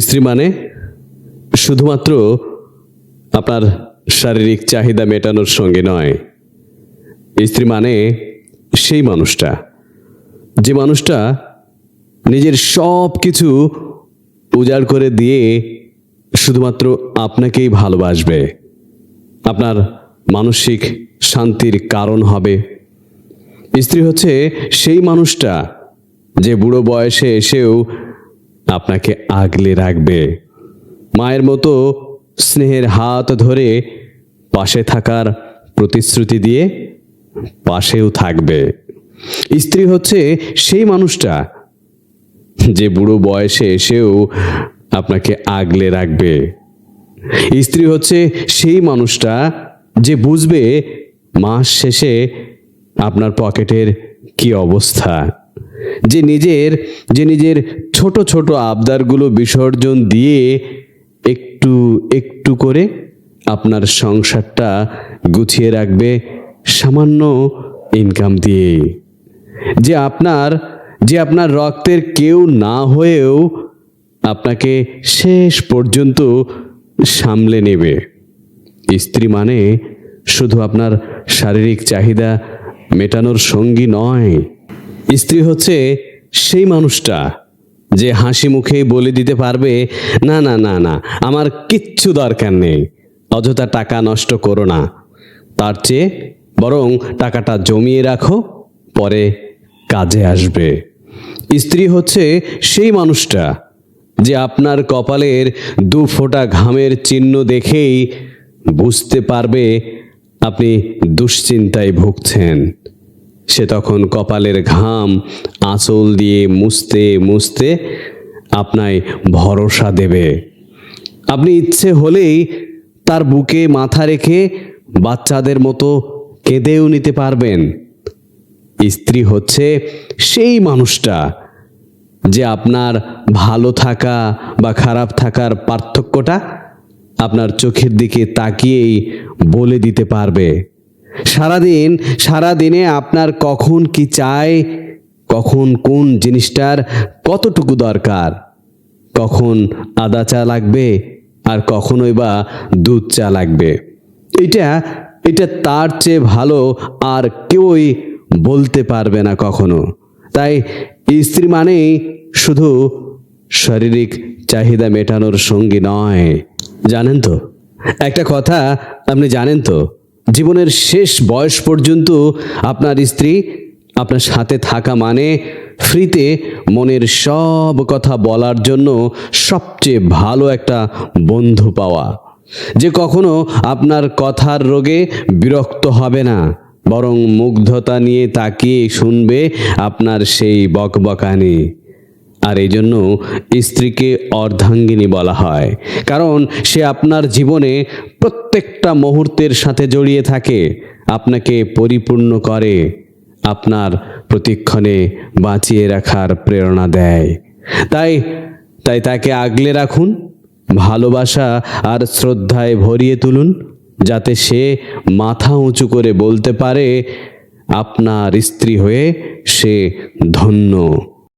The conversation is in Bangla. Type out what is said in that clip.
স্ত্রী মানে শুধুমাত্র আপনার শারীরিক চাহিদা মেটানোর সঙ্গে নয়। স্ত্রী মানে সেই মানুষটা। যে মানুষটা নিজের সব কিছু উজাড় করে দিয়ে শুধুমাত্র আপনাকেই ভালোবাসবে। আপনার মানসিক শান্তির কারণ হবে। স্ত্রী হচ্ছে সেই মানুষটা যে বুড়ো বয়সে এসেও আপনাকে আগলে রাখবে। মায়ের মতো স্নেহের হাত ধরে পাশে থাকার প্রতিশ্রুতি দিয়ে পাশেও থাকবে। স্ত্রী হচ্ছে সেই মানুষটা যে বুড়ো বয়সে এসেও আপনাকে আগলে রাখবে। স্ত্রী হচ্ছে সেই মানুষটা যে বুঝবে মাস শেষে আপনার পকেটের কি অবস্থা। যে নিজের যে নিজের ছোট ছোট আবদারগুলো বিসর্জন দিয়ে একটু একটু করে আপনার সংসারটা গুছিয়ে রাখবে সামান্য ইনকাম দিয়ে। যে আপনার যে আপনার রক্তের কেউ না হয়েও আপনাকে শেষ পর্যন্ত সামলে নেবে। স্ত্রী মানে শুধু আপনার শারীরিক চাহিদা মেটানোর সঙ্গী নয়। স্ত্রী হচ্ছে সেই মানুষটা যে হাসি মুখেই বলে দিতে পারবে, না না না না, আমার কিচ্ছু দরকার নেই। অযথা টাকা নষ্ট করো না। তার চেয়ে বরং টাকাটা জমিয়ে রাখো, পরে কাজে আসবে। স্ত্রী হচ্ছে সেই মানুষটা যে আপনার কপালের দু ফোঁটা ঘামের চিহ্ন দেখেই বুঝতে পারবে আপনি দুশ্চিন্তায় ভুগছেন। সে তখন কপালের ঘাম আঁচল দিয়ে মুছতে মুছতে আপনায় ভরসা দেবে। আপনি ইচ্ছে হলেই তার বুকে মাথা রেখে বাচ্চাদের মতো কেঁদেও নিতে পারবেন। স্ত্রী হচ্ছে সেই মানুষটা যে আপনার ভালো থাকা বা খারাপ থাকার পার্থক্যটা আপনার চোখের দিকে তাকিয়েই বলে দিতে পারবে। সারাদিন, সারাদিনে আপনার কখন কি চাই, কখন কোন জিনিসটার কতটুকু দরকার, কখন আদা চা লাগবে আর কখনোই বা দুধ চা লাগবে। এটা এটা তার চেয়ে ভালো আর কেউই বলতে পারবে না কখনো। তাই স্ত্রী মানেই শুধু শারীরিক চাহিদা মেটানোর সঙ্গী নয়। জানেন তো? একটা কথা আপনি জানেন তো? জীবনের শেষ বয়স পর্যন্ত আপনার স্ত্রী আপনার সাথে থাকা মানে ফ্রিতে মনের সব কথা বলার জন্য সবচেয়ে ভালো একটা বন্ধু পাওয়া। যে কখনো আপনার কথার রোগে বিরক্ত হবে না, বরং মুগ্ধতা নিয়ে তাকিয়ে শুনবে আপনার সেই বকবকানি। আর এই জন্য স্ত্রীকে অর্ধাঙ্গিনী বলা হয়। কারণ সে আপনার জীবনে প্রত্যেকটা মুহূর্তের সাথে জড়িয়ে থাকে, আপনাকে পরিপূর্ণ করে, আপনার প্রতিক্ষণে বাঁচিয়ে রাখার প্রেরণা দেয়। তাই তাই তাকে আগলে রাখুন, ভালোবাসা আর শ্রদ্ধায় ভরিয়ে তুলুন, যাতে সে মাথা উঁচু করে বলতে পারে, আপনার স্ত্রী হয়ে সে ধন্য।